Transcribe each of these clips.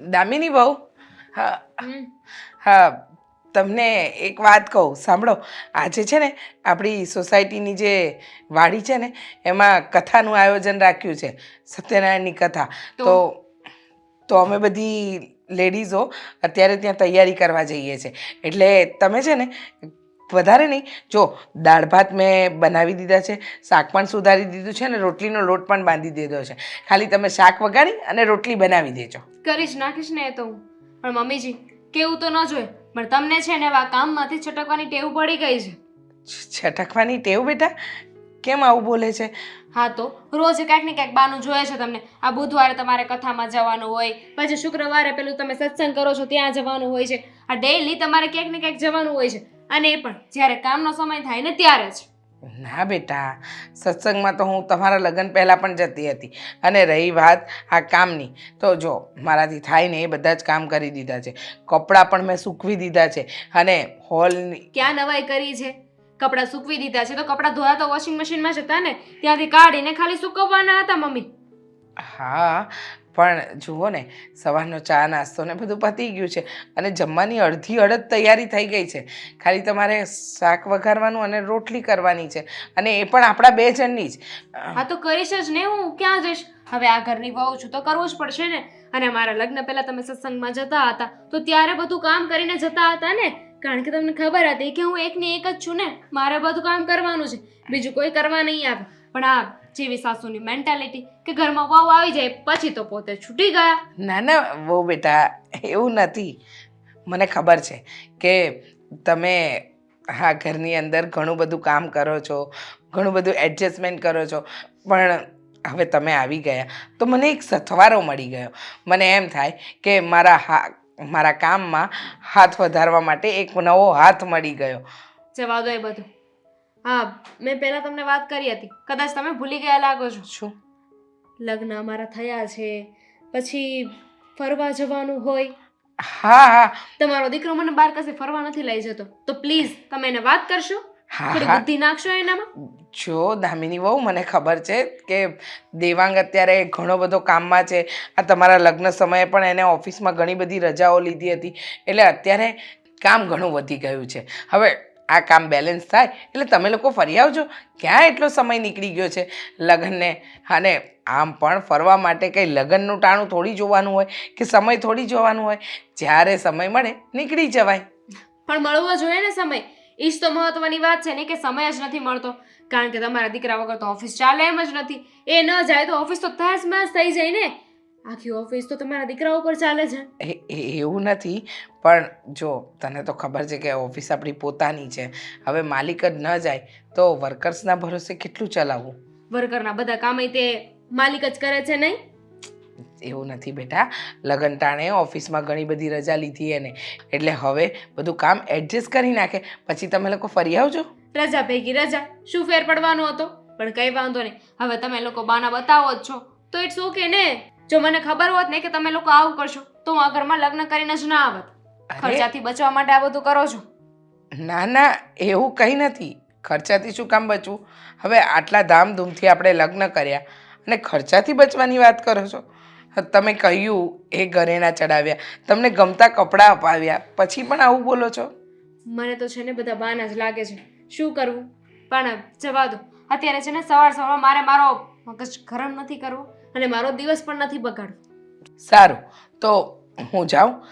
દામિની બહુ? હા હા તમને એક વાત કહું સાંભળો. આજે છે ને આપણી સોસાયટીની જે વાડી છે ને એમાં કથાનું આયોજન રાખ્યું છે સત્યનારાયણની કથા. તો? તો તો અમે બધી લેડીઝો અત્યારે ત્યાં તૈયારી કરવા જઈએ છીએ એટલે તમે છે ને વધારે નહીં. જો દાળ ભાત મેં બનાવી દીધા છે શાક પણ સુધારી દીધું છે ને રોટલીનો લોટ પણ બાંધી દીધો છે. ખાલી તમે શાક વગાડી અને રોટલી બનાવી દેજો. કરીશ નાખીશ ને એ તો હું. પણ મમ્મીજી કેવું તો ન જોઈએ પણ તમને છે ને આ કામમાંથી છટકવાની ટેવ પડી ગઈ છે. છટકવાની ટેવ બેટા? કેમ આવું બોલે છે? હા તો રોજ ક્યાંક ને ક્યાંક બાનું જોઈએ છે તમને. આ બુધવારે તમારે કથામાં જવાનું હોય પછી શુક્રવારે પેલું તમે સત્સંગ કરો છો ત્યાં જવાનું હોય છે. આ ડેઈલી તમારે ક્યાંક ને ક્યાંક જવાનું હોય છે. અને એ પણ જ્યારે કામનો સમય થાય ને ત્યારે જ. ના બેટા સત્સંગમાં તો હું તમારા લગ્ન પહેલાં પણ જતી હતી. અને રહી વાત આ કામની. તો જો મારાથી થાય ને એ બધા જ કામ કરી દીધા છે. કપડાં પણ મેં સૂકવી દીધા છે. અને હોલની ક્યાં નવાઈ કરી છે? કપડાં સૂકવી દીધા છે. તો કપડાં ધોયા તો વોશિંગ મશીનમાં જતા ને? ત્યાંથી કાઢીને ખાલી સૂકવવાના હતા મમ્મી. હા પણ જુઓ ને, સવારનો ચા, નાસ્તો ને બધું પતી ગયું છે અને જમવાની અડધી અડધ તૈયારી થઈ ગઈ છે. ખાલી તમારે શાક વઘારવાનું અને રોટલી કરવાની છે અને એ પણ આપણા બે જણની જ. હા તો કરીશ જ ને હું, ક્યાં જઈશ? હવે આ ઘરની વહુ છું તો કરવું જ પડશે ને. અને મારા લગ્ન પહેલા તમે સત્સંગમાં જતા હતા તો ત્યારે બધું કામ કરીને જતા હતા ને. કારણ કે તમને ખબર હતી કે હું એકની એક જ છું ને. મારે બધું કામ કરવાનું છે. બીજું કોઈ કરવા નહીં આવે. પણ આ જેવી સાસુની મેન્ટાલિટી કે ઘરમાં વહુ આવી જાય પછી તો પોતે છૂટી ગયા. ના ના બહુ બેટા એવું નથી. મને ખબર છે કે તમે હા ઘરની અંદર ઘણું બધું કામ કરો છો ઘણું બધું એડજસ્ટમેન્ટ કરો છો પણ હવે તમે આવી ગયા. તો મને એક સથવારો મળી ગયો. મને એમ થાય કે મારા હા મારા કામમાં હાથ વધારવા માટે એક નવો હાથ મળી ગયો. જવા દો એ બધું. હા મેં પહેલા તમને વાત કરી હતી. કદાચ તમે ભૂલી ગયા લાગો છો. શું? લગ્ન અમારા થયા છે. પછી ફરવા જવાનું હોય. હા હા. તમારો દીકરો મને બહાર કશે ફરવા નથી લઈ જતો. તો પ્લીઝ તમે એને વાત કરશો? થોડી બુદ્ધિ નાખશો એનામાં? જો દામિની બહુ મને ખબર છે કે દેવાંગ અત્યારે ઘણો બધો કામમાં છે. આ તમારા લગ્ન સમયે પણ એને ઓફિસમાં ઘણી બધી રજાઓ લીધી હતી. એટલે અત્યારે કામ ઘણું વધી ગયું છે. હવે આ કામ બેલેન્સ થાય, એટલે તમે લોકો ફરી આવજો. ક્યાં એટલો સમય નીકળી ગયો છે લગ્નને? અને આમ પણ ફરવા માટે કંઈ લગ્નનું ટાણું થોડી જોવાનું હોય કે સમય થોડી જોવાનું હોય? જ્યારે સમય મળે, નીકળી જવાય. પણ મળવો જોઈએ ને સમય. એ જ તો મહત્વની વાત છે ને કે સમય જ નથી મળતો. કારણ કે તમારા દીકરા વગર તો ઓફિસ ચાલે એમ જ નથી. એ ન જાય તો ઓફિસ તો તાસ માસ થઈ જાય ને. આખી ઓફિસ તો તમારા દીકરા ઉપર ચાલે છે. એવું નથી પણ જો તને તો ખબર છે કે ઓફિસ આપણી પોતાની છે. હવે માલિક જ ન જાય તો વર્કર્સના ભરોસે કેટલું ચલાવવું? વર્કરના બધા કામે તે માલિક જ કરે છે નહીં? એવું નથી બેટા લગન ટાણે ઓફિસમાં ઘણી બધી રજા લીધી એને. એટલે હવે બધું કામ એડજસ્ટ કરી નાખે પછી તમે લોકો ફરી આવજો. રજા ભેગી રજા શું ફેર પડવાનો હતો? પણ કઈ વાંધો નહીં. હવે તમે લોકો બાના બતાવો જ છો તો ઇટ્સ ઓકે ને? જો મને ખબર હોત ને કે તમે લોકો આવું કરશો તો હું આ ઘરમાં લગ્ન કરીને જ ના આવત. અરે! ખર્ચાથી બચવા માટે આ બધું કરો છો. ના ના એવું કંઈ નથી. ખર્ચાથી શું કામ બચવું? હવે આટલા ધામધૂમથી આપણે લગ્ન કર્યા અને ખર્ચાથી બચવાની વાત કરો છો? તમે કહ્યું એ ઘરેણા ચડાવ્યા તમને ગમતા કપડાં અપાવ્યા પછી પણ આવું બોલો છો? મને તો છે ને બધા બાના જ લાગે છે. શું કરવું? પણ જવા દો. અત્યારે છે ને સવાર સવાર મારે મારો મગજ ગરમ નથી કરવો. અને મારો દિવસ પણ નથી બગાડવો સારું. તો હું જાઉં.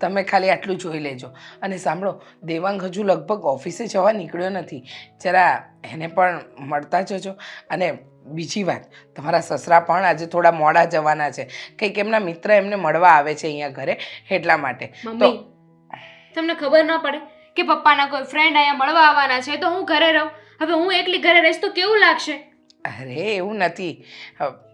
તમે ખાલી આટલું જોઈ લેજો. અને સાંભળો દેવાંગ હજુ લગભગ ઓફિસે જવા નીકળ્યો નથી. જરા એને પણ મળતા જજો. અને બીજી વાત તમારા સસરા પણ આજે થોડા મોડા જવાના છે. કંઈક એમના મિત્ર એમને મળવા આવે છે અહીંયા ઘરે એટલા માટે. મમ્મી તમને ખબર ન પડે કે પપ્પાના કોઈ ફ્રેન્ડ અહીંયા મળવા આવવાના છે તો હું ઘરે રહું. હવે હું એકલી ઘરે રહીશ તો કેવું લાગશે? અરે એવું નથી.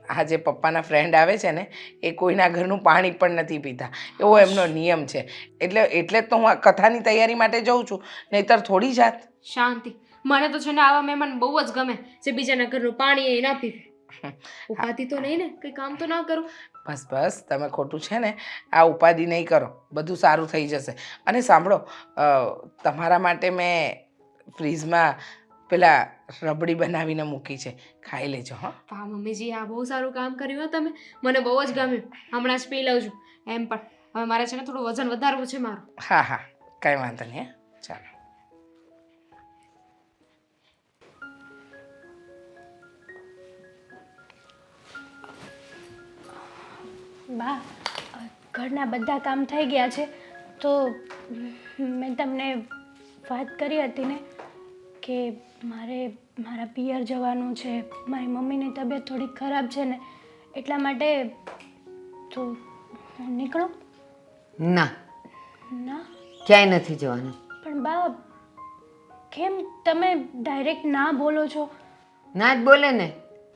આ જે પપ્પાના ફ્રેન્ડ આવે છે ને એ કોઈના ઘરનું પાણી પણ નથી પીતા. એવો એમનો નિયમ છે. એટલે એટલે જ તો હું આ કથાની તૈયારી માટે જઉં છું. નહીતર થોડી જાત શાંતિ. મને તો છે ને આવા મહેમાન બહુ જ ગમે જે બીજાના ઘરનું પાણી એ ના પીવે. ઉપાધિ તો નહીં ને? કંઈ કામ તો ના કરું. બસ બસ તમે ખોટું છે ને આ ઉપાધિ નહીં કરો. બધું સારું થઈ જશે. અને સાંભળો તમારા માટે મેં ફ્રીજમાં પેલા રબડી બનાવીને મૂકી છે. ખાઈ લેજો હા. વાહ મમ્મીજી આ બહુ સારું કામ કર્યું હો તમે. મને બહુ જ ગમ્યું. હમણાં જ પી લઉં છું. એમ પણ. હવે મારે છે ને થોડું વજન વધારવું છે મારું. હા હા. કાંઈ વાંધો નહીં હા. ચાલો. બા ઘરના બધા કામ થઈ ગયા છે તો મેં તમને વાત કરી હતી ને કે મારે મારા પિયર જવાનું છે. મારી મમ્મીની તબિયત થોડીક ખરાબ છે ને એટલા માટે તો હું નીકળું? ના. ના? ક્યાંય નથી જવાનું. પણ બા કેમ તમે ડાયરેક્ટ ના બોલો છો? ના જ બોલે ને.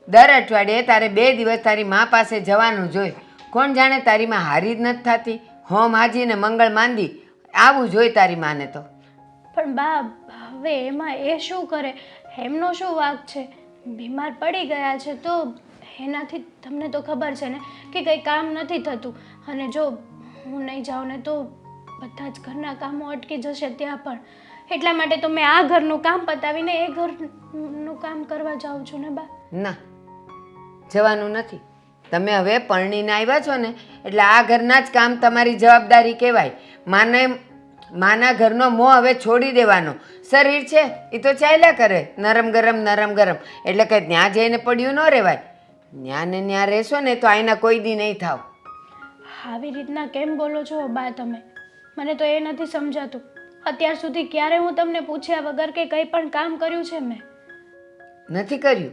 દર અઠવાડિયે તારે બે દિવસ તારી મા પાસે જવાનું જોઈ કોણ જાણે તારી માં હારી જ નથી થતી. હોમ હાજી ને મંગળ માંદી. આવું જોઈ તારી માને તો. પણ બા હવે એમાં એ શું કરે? એમનો શું વાંક છે? બીમાર પડી ગયા છે તો એનાથી તમને તો ખબર છે ને કે કંઈ કામ નથી થતું. અને જો હું નહીં જાઉં ને તો બધા જ ઘરના કામો અટકી જશે ત્યાં પણ. એટલા માટે તો મેં આ ઘરનું કામ પતાવીને એ ઘરનું કામ કરવા જાઉં છું ને બા. ના, જવાનું નથી. તમે હવે પરણીને આવ્યા છો ને, એટલે આ ઘરના જ કામ તમારી જવાબદારી કહેવાય. માને માના ઘરનો મોં હવે છોડી દેવાનો. શરીર છે એ તો ચાલ્યા કરે. નરમ ગરમ નરમ ગરમ. એટલે કે ત્યાં જઈને પડ્યું ન રહેવાય. ત્યાં ને ત્યાં રહેશો ને તો આઈના કોઈ દી નહીં થાવ. આવી રીતના કેમ બોલો છો બા તમે? મને તો એ નથી સમજાતું. અત્યાર સુધી ક્યારે હું તમને પૂછ્યા વગર કે કંઈ પણ કામ કર્યું છે મેં? નથી કર્યું.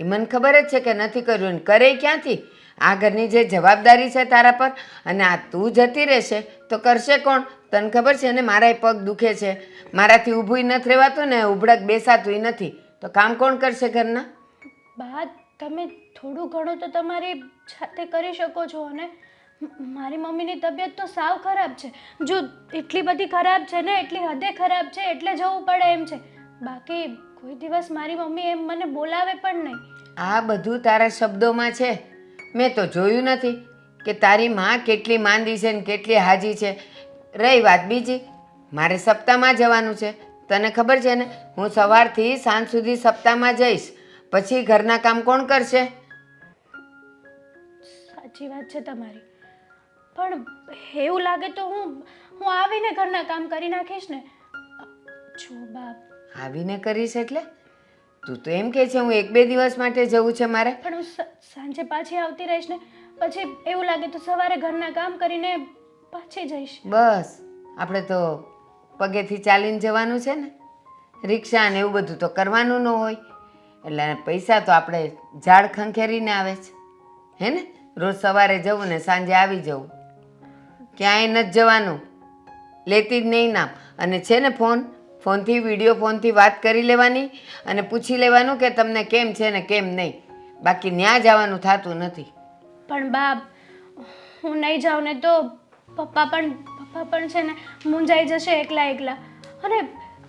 એ મને ખબર જ છે કે નથી કર્યું. અને કરે ક્યાંથી? આ ઘરની જે જવાબદારી છે તારા પર અને આ તું જતી રહેશે તો કરશે કોણ? તને ખબર છે ને મારાય પગ દુખે છે. મારાથી ઊભું નથી રહેવાતું ને ઉભડક બેસાતું નથી. તો કામ કોણ કરશે ઘરના? બા તમે થોડું ઘણું તો તમારી જાતે કરી શકો છો અને મારી મમ્મીની તબિયત તો સાવ ખરાબ છે. જો એટલી બધી ખરાબ છે ને એટલી હદે ખરાબ છે એટલે જવું પડે એમ છે. બાકી કોઈ દિવસ મારી મમ્મી એમ મને બોલાવે પણ નહીં. આ બધું તારા શબ્દોમાં છે. મેં તો જોયું નથી કે તારી માં કેટલી માંદી છે ને કેટલી હાજી છે. રહી વાત બીજી. મારે સપ્તાહમાં જવાનું છે. તને ખબર છે ને? હું સવારથી સાંજ સુધી સપ્તાહમાં જઈશ. પછી ઘરના કામ કોણ કરશે? સાચી વાત છે તમારી. પણ એવું લાગે તો હું હું આવીને ઘરના કામ કરી નાખીશ ને. જો બાપ. આવીને કરીશ એટલે? તું તો એમ કહે છે હું એક બે દિવસ માટે જવું છે મારે. પણ હું સ- સાંજે પાછી આવતી રહીશ ને પછી એવું લાગે તો સવારે ઘરના કામ કરીને પાછી જઈશ. બસ આપણે તો પગેથી ચાલીને જવાનું છે ને. રિક્ષા ને એવું બધું તો કરવાનું ન હોય. એટલે પૈસા તો આપણે ઝાડ ખંખેરીને આવે છે. હે ને? રોજ સવારે જવું ને સાંજે આવી જવું. ક્યાંય નથી જવાનું. લેતી જ નહીં નામ. અને છે ને ફોન? ફોનથી વીડિયો ફોનથી વાત કરી લેવાની અને પૂછી લેવાનું કે તમને કેમ છે ને કેમ નહીં. બાકી ન્યા જવાનું થતું નથી. પણ બાપ હું નહીં જાઉં ને તો પપ્પા પણ પપ્પા પણ છે ને મૂંઝાઈ જશે એકલા એકલા. અને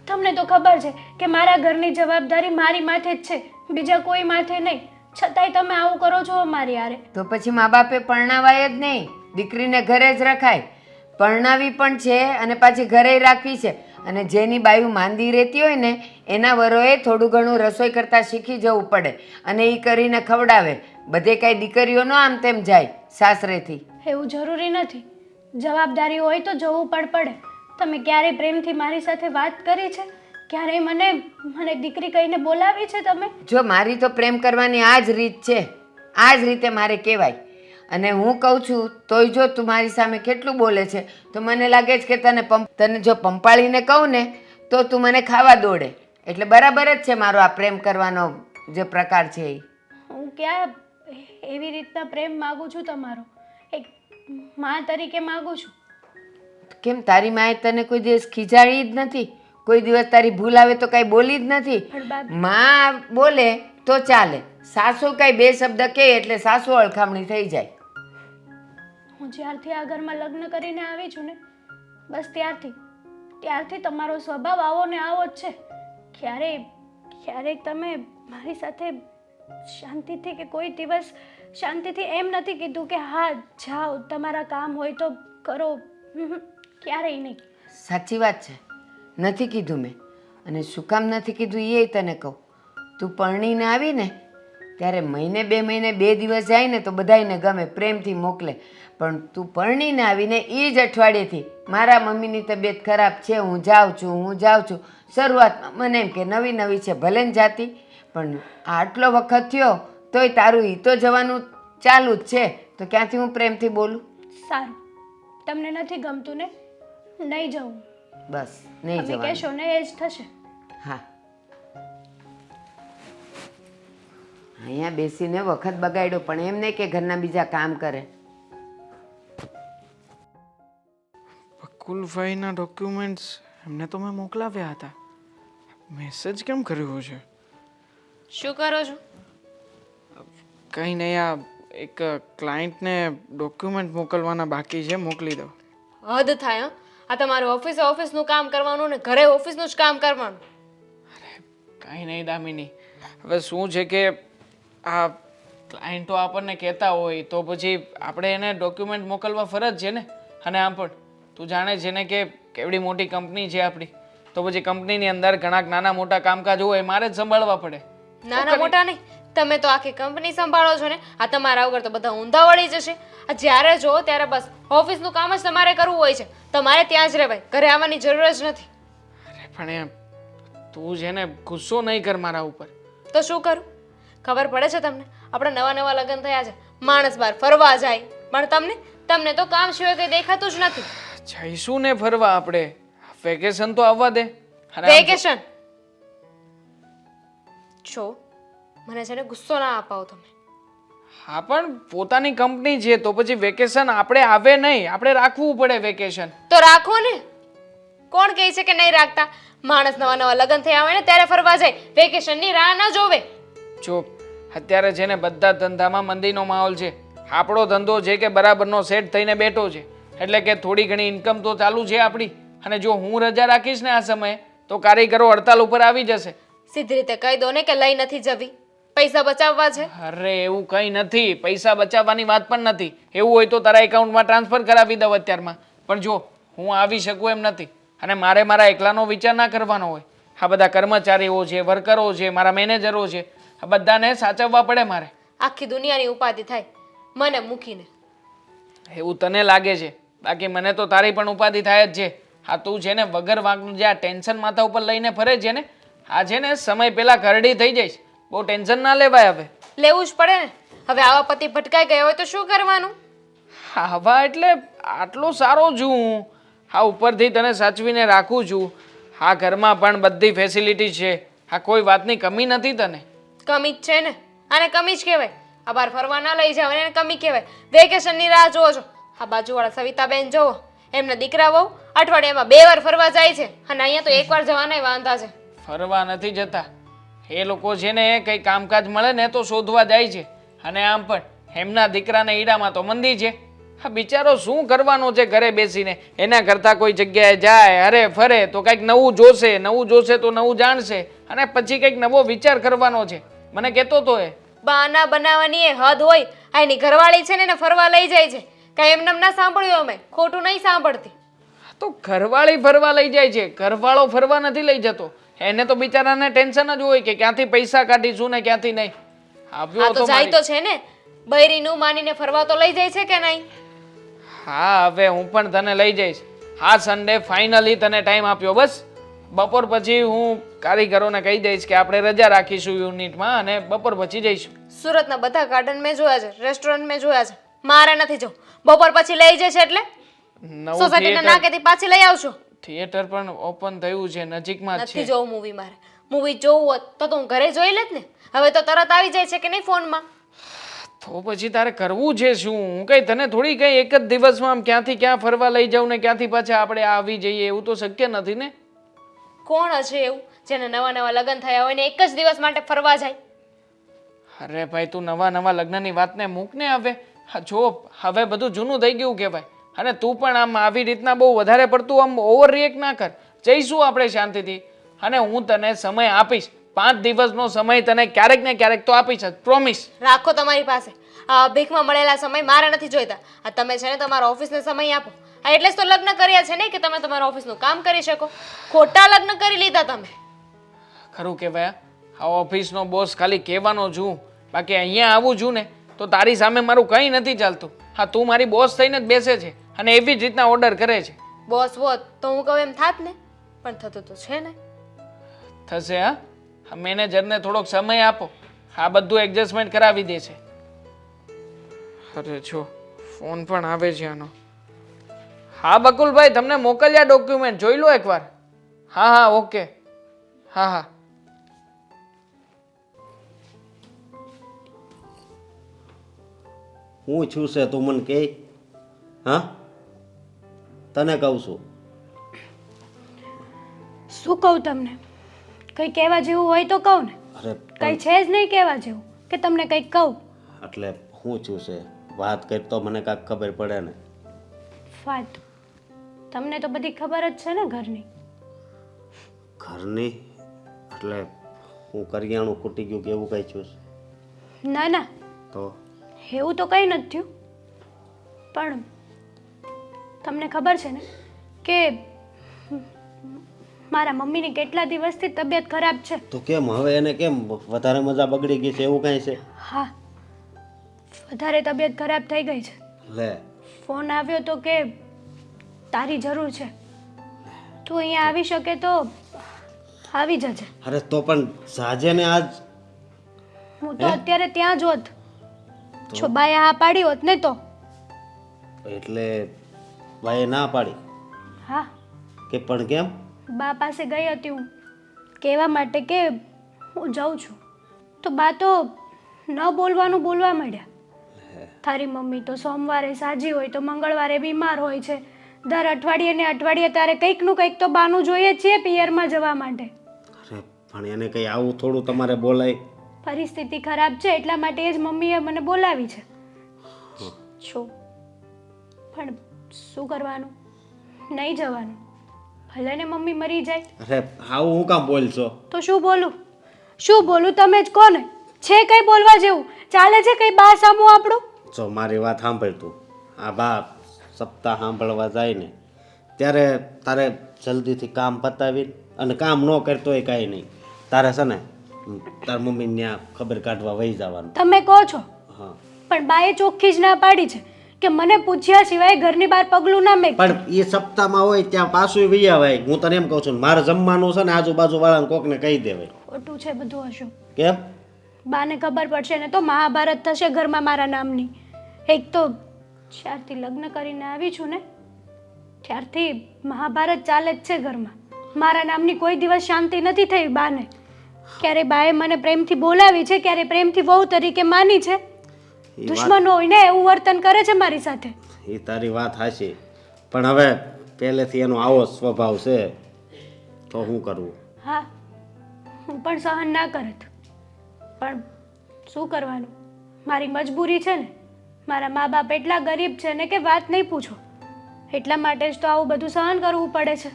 તમને તો ખબર છે કે મારા ઘરની જવાબદારી મારી માથે જ છે બીજા કોઈ માથે નહીં. છતાંય તમે આવું કરો છો અમારી યારે તો પછી મા બાપે પરણાવાય જ નહીં. દીકરીને ઘરે જ રખાય. પરણાવી પણ છે અને પાછી ઘરે રાખવી છે. અને જેની બાયું માંદી રહેતી હોય ને એના વરોએ થોડું ઘણું રસોઈ કરતાં શીખી જવું પડે અને એ કરીને ખવડાવે. બધે કાંઈ દીકરીઓ ન આમ તેમ જાય સાસરેથી. એવું જરૂરી નથી. જવાબદારી હોય તો જવું પણ પડે. તમે ક્યારેય પ્રેમથી મારી સાથે વાત કરી છે? ક્યારેય મને મને દીકરી કહીને બોલાવી છે તમે? જો મારી તો પ્રેમ કરવાની આ જ રીત છે આ જ રીતે મારે કહેવાય. અને હું કહું છું તોય જો તું મારી સામે કેટલું બોલે છે તો મને લાગે છે કે તને પંપ તને જો પંપાળીને કહું ને તો તું મને ખાવા દોડે. એટલે બરાબર જ છે મારો આ પ્રેમ કરવાનો જે પ્રકાર છે એ. હું ક્યાં એવી રીતના પ્રેમ માગું છું તમારો? એક મા તરીકે માગું છું. કેમ તારી માએ તને કોઈ દિવસ ખીજાડી જ નથી? કોઈ દિવસ તારી ભૂલ આવે તો કાંઈ બોલી જ નથી? માં બોલે તો ચાલે. સાસુ કાંઈ બે શબ્દ કહે એટલે સાસુ અળખામણી થઈ જાય. હું જ્યારથી આ ઘરમાં લગ્ન કરીને આવી છું ને, બસ ત્યારથી ત્યારથી તમારો સ્વભાવ આવો ને આવો જ છે. ક્યારેય ક્યારેક તમે મારી સાથે શાંતિથી કે કોઈ દિવસ શાંતિથી એમ નથી કીધું કે હા, જાઓ, તમારા કામ હોય તો કરો. ક્યારેય નહીં. સાચી વાત છે. નથી કીધું મેં. અને શું કામ નથી કીધું એ તને કહું. તું પરણીને આવીને ત્યારે મહિને બે મહિને બે દિવસ જાય ને તો બધાયને ગમે, પ્રેમથી મોકલે. પણ તું પરણીને આવીને એ જ અઠવાડિયેથી મારા મમ્મીની તબિયત ખરાબ છે હું જાઉં છું હું જાઉં છું. શરૂઆતમાં મને એમ કે નવી નવી છે ભલે ને જાતી પણ આટલો વખત થયો તોય તારું ઈ તો જવાનું ચાલુ જ છે. તો ક્યાંથી હું પ્રેમથી બોલું? સારું. તમને નથી ગમતું ને? નહીં જવું. બસ નહીં જવાનું. કહેશો ને એ જ થશે. હા. અહીંયા બેસીને વખત બગાડ્યો પણ એમ નહીં કે ઘરના બીજા કામ કરે. બકુલભાઈના ડોક્યુમેન્ટ્સ એમને તો મેં મોકલાવ્યા હતા. મેસેજ કેમ કર્યો છે? શું કરો છો? કંઈ નહીં આ એક ક્લાયન્ટને ડોક્યુમેન્ટ મોકલવાના બાકી છે મોકલી દો. હદ થાય હં? આ તમારું ઓફિસે ઓફિસનું કામ કરવાનું ને ઘરે ઓફિસનું જ કામ કરવાનું. કંઈ નહીં દામિની. હવે શું છે કે આ ક્લાયન્ટો આપણને કહેતા હોય તો પછી આપણે એને ડોક્યુમેન્ટ મોકલવા ફરજ છે ને? અને આમ પણ. તું જાણે છે ને કે કેવડી મોટી કંપની છે આપણી. તો પછી કંપનીની અંદર ઘણા નાના મોટા કામકાજ હોય મારે જ સંભાળવા પડે. નાના મોટા નહીં. તમે તો આખી કંપની સંભાળો છો ને? આ તમારા વગર તો બધા ઊંધા વળી જશે. આ જ્યારે જો ત્યારે બસ ઓફિસનું કામ જ તમારે કરવું હોય છે. તમારે ત્યાં જ રહેવાય. ઘરે આવવાની જરૂર જ નથી. અરે પણ એમ તું છે ને ગુસ્સો નહીં કર મારા ઉપર. તો શું કરું? ખબર પડે છે તમને? આપણે નવા નવા લગ્ન થયા છે. માણસ બહાર ફરવા જાય. પણ તમને તમને તો કામ સિવાય કંઈ દેખાતું જ નથી. જઈશું ને ફરવા આપણે. વેકેશન તો આવવા દે. અને આમ વેકેશન? છો મને છે ને ગુસ્સો ના અપાવો તમે. હા પણ પોતાની કંપની છે તો પછી વેકેશન આપણે આવે નહીં. આપણે રાખવું પડે વેકેશન. તો રાખો ને. કોણ કહે છે કે નહીં રાખતા? માણસ નવા નવા લગ્ન થયા હોય ને ત્યારે ફરવા જાય. વેકેશનની રાહ ન જોવે. જો અત્યારે છે ને બધા જ ધંધામાં મંદીનો માહોલ છે. આપણો ધંધો છે કે બરાબરનો સેટ થઈને બેઠો છે. એટલે કે થોડી ઘણી ઇન્કમ તો ચાલુ છે આપણી. અને જો હું રજા રાખીશ ને આ સમયે તો કારીગરો હડતાલ ઉપર આવી જશે. સીધી રીતે કહી દો ને કે લઈ નથી જવી. પૈસા બચાવવા છે? અરે એવું કંઈ નથી. પૈસા બચાવવાની વાત પણ નથી. એવું હોય તો તારા એકાઉન્ટમાં ટ્રાન્સફર કરાવી દઉં અત્યારમાં. પણ જો હું આવી શકું એમ નથી. અને મારે મારા એકલાનો વિચાર ના કરવાનો હોય. આ બધા કર્મચારીઓ છે વર્કરો છે મારા મેનેજરો છે આ બધાને સાચવવા પડે મારે. આખી દુનિયાની ઉપાધિ થાય. મને મૂકીને. એવું તને લાગે છે? બાકી મને તો તારી પણ ઉપાધિ થાય જ છે. હા તું છે ને વગર વાંકનું જે આ ટેન્શન માથા ઉપર લઈને ફરે છે ને આ છે ને સમય પહેલા કરડી થઈ જઈશ. બહુ ટેન્શન ના લેવાય હવે. લેવું જ પડે ને. હવે આવા પતિ ભટકાઈ ગયો હોય તો શું કરવાનું? હવા એટલે આટલો સારો છું. હું હા ઉપરથી તને સાચવીને રાખું છું. હા ઘરમાં પણ બધી ફેસિલિટી છે. હા કોઈ વાતની કમી નથી તને? કમી જ છે ને. આને કમી જ કહેવાય. આ બાર ફરવા ના લઈ જાવ એને કમી કહેવાય. વેકેશનની રાહ જોવો છો. આ બાજુવાળા સવિતાબેન જો એમના દીકરા બહુ અઠવાડિયામાં બે વાર ફરવા જાય છે અને અહીંયા તો એકવાર જવાના વાંધા છે. ફરવા નથી જતા. એ લોકો છે ને કંઈ કામકાજ મળે ને તો શોધવા જાય છે. અને આમ પણ એમના દીકરાને ઈડામાં તો મંદી છે. હા બિચારો શું કરવાનો છે ઘરે બેસીને? એના કરતાં કોઈ જગ્યાએ જાય અરે ફરે તો કંઈક નવું જોશે નવું જોશે તો નવું જાણશે. અને પછી કંઈક નવો વિચાર કરવાનો છે. મને કહેતો તો એ. બહાના બનાવવાની એ હદ હોય આ એની ઘરવાળી છે ને એને ફરવા લઈ જાય છે. કાંઈ એમ ના સાંભળ્યું અમે? ખોટું નહીં સાંભળતી. તો ઘરવાળી ફરવા લઈ જાય છે. ઘરવાળો ફરવા નથી લઈ જતો. એને તો બિચારાને ટેન્શન જ હોય કે ક્યાંથી પૈસા કાઢીશું ને ક્યાંથી નહીં. આવ્યો તો જાય તો છે ને. બૈરીનું માનીને ફરવા તો લઈ જાય છે કે નહીં? હા હવે હું પણ તને લઈ જઈશ. હા સન્ડે ફાઇનલી તને ટાઈમ આપ્યો. બસ. બપોર પછી હું કારીગરોને કહી દઈશ કે આપણે રજા રાખીશું યુનિટમાં અને બપોર પછી જઈશું. સુરતના બધા ગાર્ડન મેં જોયા છે રેસ્ટોરન્ટ મેં જોયા છે. મારે નથી જવું. બપોર પછી લઈ જશે એટલે? સોસાયટીના થિયેટર નાકેથી પાછી લઈ આવશો? થિયેટર પણ ઓપન થયું છે નજીકમાં જ નથી જોવું મૂવી મારે. મૂવી જોવું હોત તો તો હું ઘરે જોઈ લેત ને. હવે તો તરત આવી જાય છે કે નહીં ફોનમાં? તો પછી તારે કરવું છે શું? હું કઈ તને થોડી કઈ એક જ દિવસમાં આમ ક્યાંથી ક્યાં ફરવા લઈ જાઉં ને ક્યાંથી પાછા આપણે આવી જઈએ એવું તો શક્ય નથી ને? કોણ હશે એવું? જેને નવા નવા લગ્ન થયા હોય ને એક જ દિવસ માટે ફરવા જાય? અરે ભાઈ તું નવા નવા લગ્નની વાતને મૂક ને હવે. હા જો હવે બધું જૂનું થઈ ગયું કહેવાય. અને તું પણ આમ આવી રીતના બહુ વધારે પડતું આમ ઓવર રિએક્ટ ના કર. જઈશું આપણે શાંતિથી. અને હું તને સમય આપીશ. પાંચ દિવસનો સમય તને ક્યારેક ને ક્યારેક તો આપીશ જ પ્રોમિસ રાખો તમારી પાસે. આ ભીખમાં મળેલા સમય મારે નથી જોઈતા. આ તમે છે ને તમારા ઓફિસને સમય આપો. આ એટલે જ તો લગ્ન કર્યા છે ને કે તમે તમારા ઓફિસનું કામ કરી શકો. ખોટા લગ્ન કરી લીધા તમે. ખરું કહેવાય. આ ઓફિસનો બોસ ખાલી કહેવાનો છું બાકી અહીંયા આવું છું ને. તો તારી સામે મારું કંઈ નથી ચાલતું. હા તું મારી બોસ થઈને જ બેસે છે અને એવી જ રીતના ઓર્ડર કરે છે. બોસ હોત તો હું કહું એમ થાત ને પણ થતું તો છે ને. થશે હા? હા મેનેજરને થોડોક સમય આપો. આ બધું એડજસ્ટમેન્ટ કરાવી દે છે. અરે જો ફોન પણ આવે છે આનો. હા બકુલભાઈ તમને મોકલ્યા ડોક્યુમેન્ટ જોઈ લો એકવાર. હા હા ઓકે હા હા. હું છું છે તું મને કહે. હા? તને કહું છું. શું કહું તમને? કંઈ કહેવા જેવું હોય તો કહું ને. અરે કંઈ છે જ નહીં કહેવા જેવું કે તમને કંઈક કહું. એટલે હું છું છે. વાત કરી તો મને કાંઈક ખબર પડે ને. ફાટ તમને તો બધી ખબર જ છે ને ઘરની. ઘરની? એટલે હું કરિયાણું ખૂટી ગયું કે એવું કંઈ છું? ના ના. તો? એવું તો કંઈ નથી થયું. પણ તમને ખબર છે ને કે મારા મમ્મીની કેટલા દિવસથી તબિયત ખરાબ છે. તો કેમ? હવે એને કેમ વધારે મજા બગડી ગઈ છે? એવું કાંઈ છે? હા. વધારે તબિયત ખરાબ થઈ ગઈ છે. લે. ફોન આવ્યો તો કે તારી જરૂર છે. તું અહીંયા આવી શકે તો આવી જજે. અરે તો પણ સાજે ને આજ. હું તો અત્યારે ત્યાં જ હોત. જો બાએ હા પાડી હોત ને તો. એટલે ભાઈએ ના પાડી? હા. કે પણ કેમ? બા પાસે ગઈ હતી હું. કહેવા માટે કે હું જાઉં છું. તો બા તો ન બોલવાનું બોલવા માંડ્યા. તારી મમ્મી તો સોમવારે સાજી હોય તો મંગળવારે બીમાર હોય છે. દર અઠવાડિયે ને અઠવાડિયે તારે કંઈકનું કંઈક તો બાનું જોઈએ છીએ પિયરમાં જવા માટે. અરે પણ એને કંઈ આવું થોડું તમારે બોલાય? પરિસ્થિતિ ખરાબ છે એટલા માટે જ મમ્મીએ મને બોલાવી છે. છો. પણ શું કરવાનું? નહીં જવાનું. ભલે ને મમ્મી મરી જાય. અરે આવું હું કામ બોલશો? તો શું બોલું? શું બોલું તમે જ કોને? છે કઈ બોલવા જેવું? ચાલે છે કઈ બા સામું આપણું? જો મારી વાત સાંભળ તું. આ બા સપ્તાહ સાંભળવા જાય ને ત્યારે તારે જલ્દીથી કામ પતાવી અને કામ ન કરતો હોય કાંઈ નહીં. તારે છે ને તાર મમ્મી ને ખબર કાઢવા વહી જવાનું. તમે કહો છો? હા. પણ બાએ ચોખ્ખી જ ના પાડી છે કે મને પૂછ્યા સિવાય ઘરની બહાર પગલું ના મેં પણ એ સપ્તાહમાં હોય ત્યાં પાછું વહી આવાય. હું તને એમ કહું છું મારે જમવાનું છે ને આજુબાજુ વાળાને કોકને કહી દેવાય ખોટું છે બધું હશું કેમ? બાને ખબર પડશે ને તો મહાભારત થશે ઘરમાં મારા નામની. એક તો જ્યારથી લગ્ન કરીને આવી છું ને ત્યારથી મહાભારત ચાલે જ છે ઘરમાં. મારા નામની કોઈ દિવસ શાંતિ નથી થઈ બાને. ક્યારે બાએ મને પ્રેમથી બોલાવી છે ક્યારે પ્રેમથી વહુ તરીકે માની છે. વાત દુશ્મનો હોય ને એવું વર્તન કરે છે મારી સાથે. એ તારી વાત હાચી. પણ હવે પહેલેથી એનો આવો સ્વભાવ છે તો શું કરવું હા હું પણ સહન ના કરત. પણ શું કરવાનું? મારી મજબૂરી છે ને. મારા મા બાપ એટલા ગરીબ છે ને કે વાત નહીં પૂછો. એટલા માટે જ તો આવું બધું સહન કરવું પડે છે.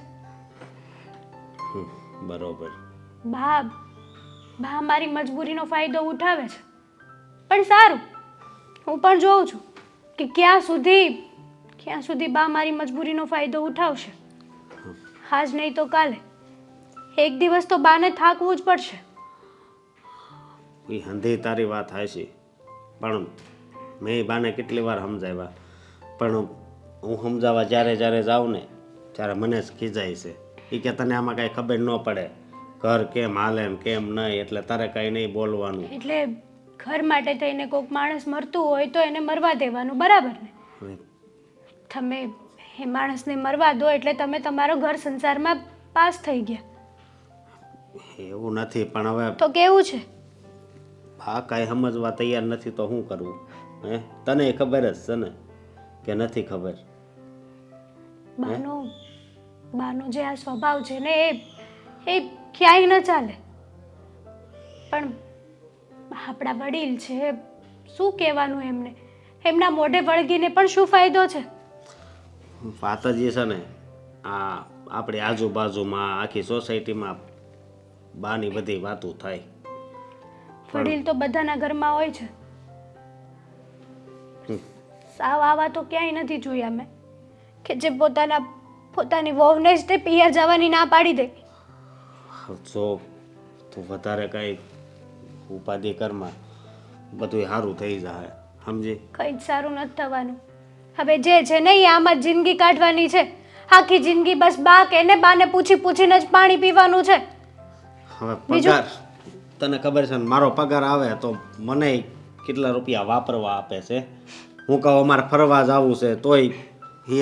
હમ, બરોબર. બા બા મારી મજબૂરીનો ફાયદો ઉઠાવે છે. પણ સારું, હું પણ જોઉં છું કે ક્યાં સુધી ક્યાં સુધી બા મારી મજબૂરીનો ફાયદો ઉઠાવશે. આજ નહીં તો કાલે. એક દિવસ તો બાને થાકવું જ પડશે. એ હંધી તારી વાત છે. પણ મેં બાને કેટલી વાર સમજાવ્યા. પણ હું સમજાવવા જ્યારે જ્યારે જાઉં ને, ત્યારે મને જ ખીજાય છે. એ કે તને આમાં કાંઈ ખબર ન પડે. ઘર કેમ હાલે ને કેમ નહીં એટલે તારે કઈ નહીં બોલવાનું. એટલે ઘર માટે થઈને કોઈક માણસ મરતું હોય તો એને મરવા દેવાનું બરાબર ને? તમે એ માણસને મરવા દો એટલે તમે તમારો ઘર સંસારમાં પાસ થઈ ગયા. એવું નથી પણ હવે તો કેવું છે? હા કાંઈ સમજવા તૈયાર નથી તો શું કરવું? હે? તને ખબર જ છે ને કે નથી ખબર? બાનો બાનો જે આ સ્વભાવ છે ને એ એ ક્યાંય ન ચાલે. પણ આપણા વડીલ છે શું કહેવાનું એમને? એમના મોઢે વળગીને પણ શું ફાયદો છે? વાત જ એ છે ને આ આપણી આજુબાજુમાં આખી સોસાયટીમાં બાની બધી વાતો થાય. વડીલ તો બધાના ઘરમાં હોય છે. સાવ આવા તો ક્યાંય નથી જોયા મેં કે જે પોતાના પોતાની વહુને જ તે પિયર જવાની ના પાડી દે. જો તું વધારે કાંઈ ઉપાધિ કરમાં બધું સારું થઈ જાય સમજી? કંઈ જ સારું નથી થવાનું. હવે જે છે ને એ આમાં જ જિંદગી કાઢવાની છે. આખી જિંદગી બસ બા કે એને બાને પૂછી પૂછીને જ પાણી પીવાનું છે. હવે પગાર તને ખબર છે ને મારો પગાર આવે તો મને કેટલા રૂપિયા વાપરવા આપે છે? હું કહું અમારે ફરવા જવું છે તોય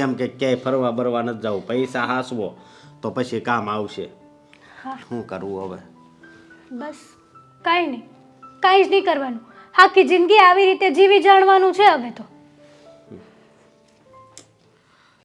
એમ કે ક્યાંય ફરવા બરવા નથી જવું. પૈસા હાસવો તો પછી કામ આવશે. શું કરવું હવે? બસ, કાંઈ નહીં. કાંઈ જ નહીં કરવાનું. આખી જિંદગી આવી રીતે જીવી જાણવાનું છે હવે તો.